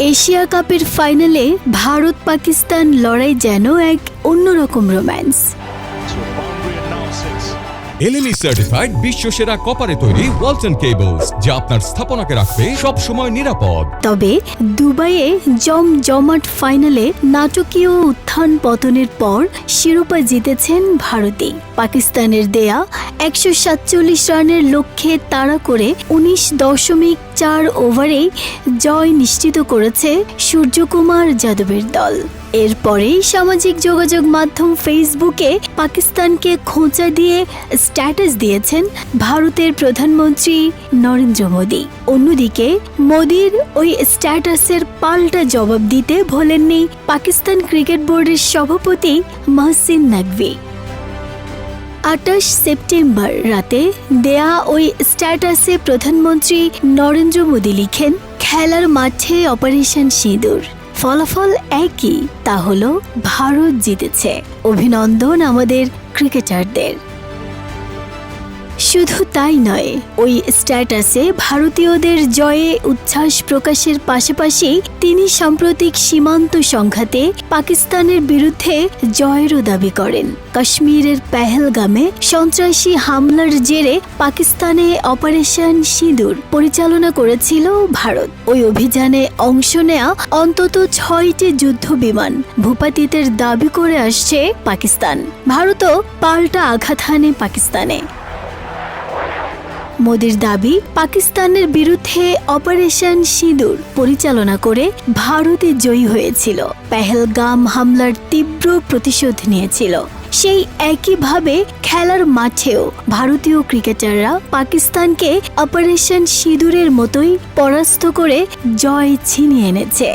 Asia কাপের ফাইনালে ভারত পাকিস্তান লড়াই যেন এক অন্যরকম রোম্যান্স. এলএমই সার্টিফাইড বিশ্ব সেরা কপারে তৈরি ওয়ালটন কেবলস যা আপনার স্থাপনাকে রাখবে সব সময় নিরাপদ তবে দুবাইয়ে জম জমাট ফাইনালে নাটকীয় উত্থান পতনের পর শিরোপা জিতেছেন ভারতী পাকিস্তানের দেয়া একশো সাতচল্লিশ রানের লক্ষ্যে তাড়া করে উনিশ দশমিক চার ওভারেই জয় নিশ্চিত করেছে সূর্যকুমার যাদবের দল। এরপরেই সামাজিক যোগাযোগ মাধ্যম ফেসবুকে পাকিস্তানকে খোঁচা দিয়ে স্ট্যাটাস দিয়েছেন ভারতের প্রধানমন্ত্রী নরেন্দ্র মোদী। অন্যদিকে মোদীর ওই স্ট্যাটাসের পাল্টা জবাব দিতে ভোলেননি পাকিস্তান ক্রিকেট বোর্ডের সভাপতি মহসিন নাকভি। আটাশ সেপ্টেম্বর রাতে দেয়া ওই স্ট্যাটাসে প্রধানমন্ত্রী নরেন্দ্র মোদী লিখেন, খেলার মাঠে অপারেশন সিঁদুর। ফলাফল একই, তা হলো ভারত জিতেছে। অভিনন্দন আমাদের ক্রিকেটারদের। শুধু তাই নয়, ওই স্ট্যাটাসে ভারতীয়দের জয়ে উচ্ছ্বাস প্রকাশের পাশাপাশি তিনি সাম্প্রতিক সীমান্ত সংঘাতে পাকিস্তানের বিরুদ্ধে জয়েরও দাবি করেন। কাশ্মীরের পেহেলগামে সন্ত্রাসী হামলার জেরে পাকিস্তানে অপারেশন সিঁদুর পরিচালনা করেছিল ভারত। ওই অভিযানে অংশ নেয়া অন্তত ছয়টি যুদ্ধ বিমান ভূপাতিতের দাবি করে আসছে পাকিস্তান। ভারতও পাল্টা আঘাত হানে পাকিস্তানে। মোদির দাবি, পাকিস্তানের বিরুদ্ধে অপারেশন সিঁদুর পরিচালনা করে ভারতে জয়ী হয়েছিল। পেহেলগাম হামলার তীব্র প্রতিশোধ নিয়েছিল। সেই একইভাবে খেলার মাঠেও ভারতীয় ক্রিকেটাররা পাকিস্তানকে অপারেশন সিঁদুরের মতোই পরাস্ত করে জয় ছিনিয়ে এনেছে।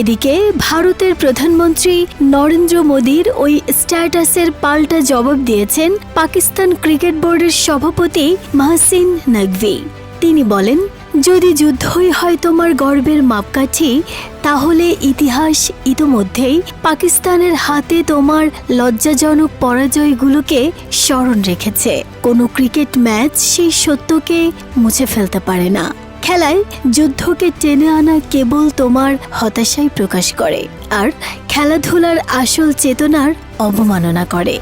এদিকে ভারতের প্রধানমন্ত্রী নরেন্দ্র মোদীর ওই স্ট্যাটাসের পাল্টা জবাব দিয়েছেন পাকিস্তান ক্রিকেট বোর্ডের সভাপতি মাহসিন নকভি। তিনি বলেন, যদি যুদ্ধই হয় তোমার গর্বের মাপকাঠি, তাহলে ইতিহাস ইতোমধ্যেই পাকিস্তানের হাতে তোমার লজ্জাজনক পরাজয়গুলোকে স্মরণ রেখেছে। কোনো ক্রিকেট ম্যাচ সেই সত্যকে মুছে ফেলতে পারে না। খেলায় যুদ্ধকে টেনে আনা কেবল তোমার হতাশাই প্রকাশ করে, আর খেলাধুলার আসল চেতনার অবমাননা করে।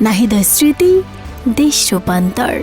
নাহিদা স্মৃতি দেশ রূপান্তর।